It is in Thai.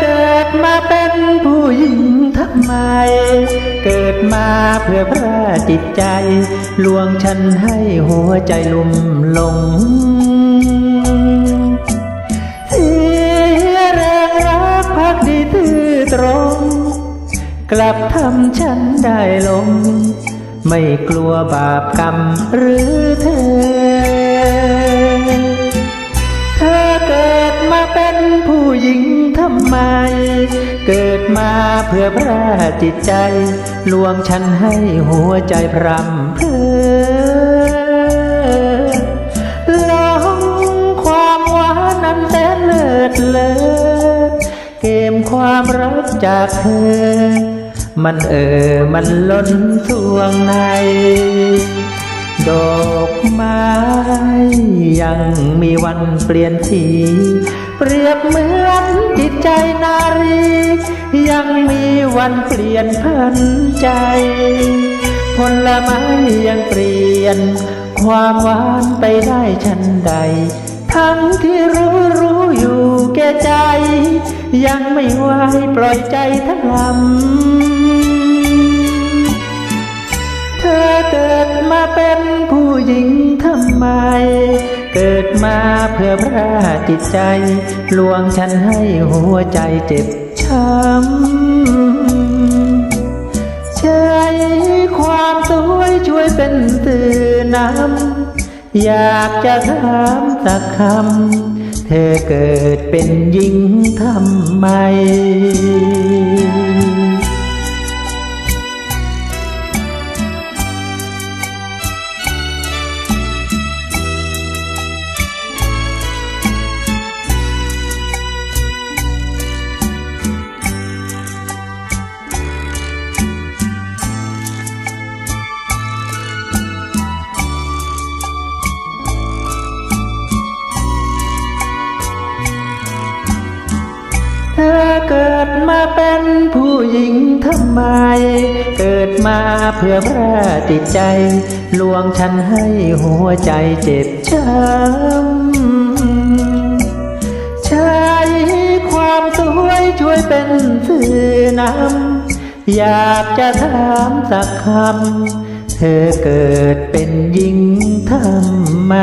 เกิดมาเป็นผู้หญิงทำไม เกิดมาเพื่อพระจิตใจ ลวงฉันให้หัวใจลุ่มหลงเสียแรงรักพักดีตื้อตรง กลับทำฉันได้ลง ไม่กลัวบาปกรรมหรือเธอ มาเพื่อพระจิตใจ ลวงฉันให้หัวใจพรำเพอลองความหวานนั้นแสนเลิศเลอเกมความรักจากเธอ มันเออมันล้นสวงใน ดอกไม้ยังมีวันเปลี่ยนสี เปรียบเหมือนจิต วันเปลี่ยนพันใจ ผลไม้ยังเปลี่ยน ความหวานไปได้ชันใด ทั้งที่รู้รู้อยู่แก่ใจ ยังไม่ไหวปล่อยใจทั้งลำเธอเกิดมาเป็นผู้หญิงทำไมเกิดมาเพื่อพระจิตใจ ลวงฉันให้หัวใจเจ็บช้ำ นำอยากจะถามสักคำ เธอเกิดเป็นหญิงทำไม เกิดมาเป็นผู้หญิงทำไม เกิดมาเพื่อพระจิตใจ ลวงฉันให้หัวใจเจ็บช้ำใช้ความสวยช่วยเป็นสื่อนำอยากจะถามสักคำ เธอเกิดเป็นหญิงทำไม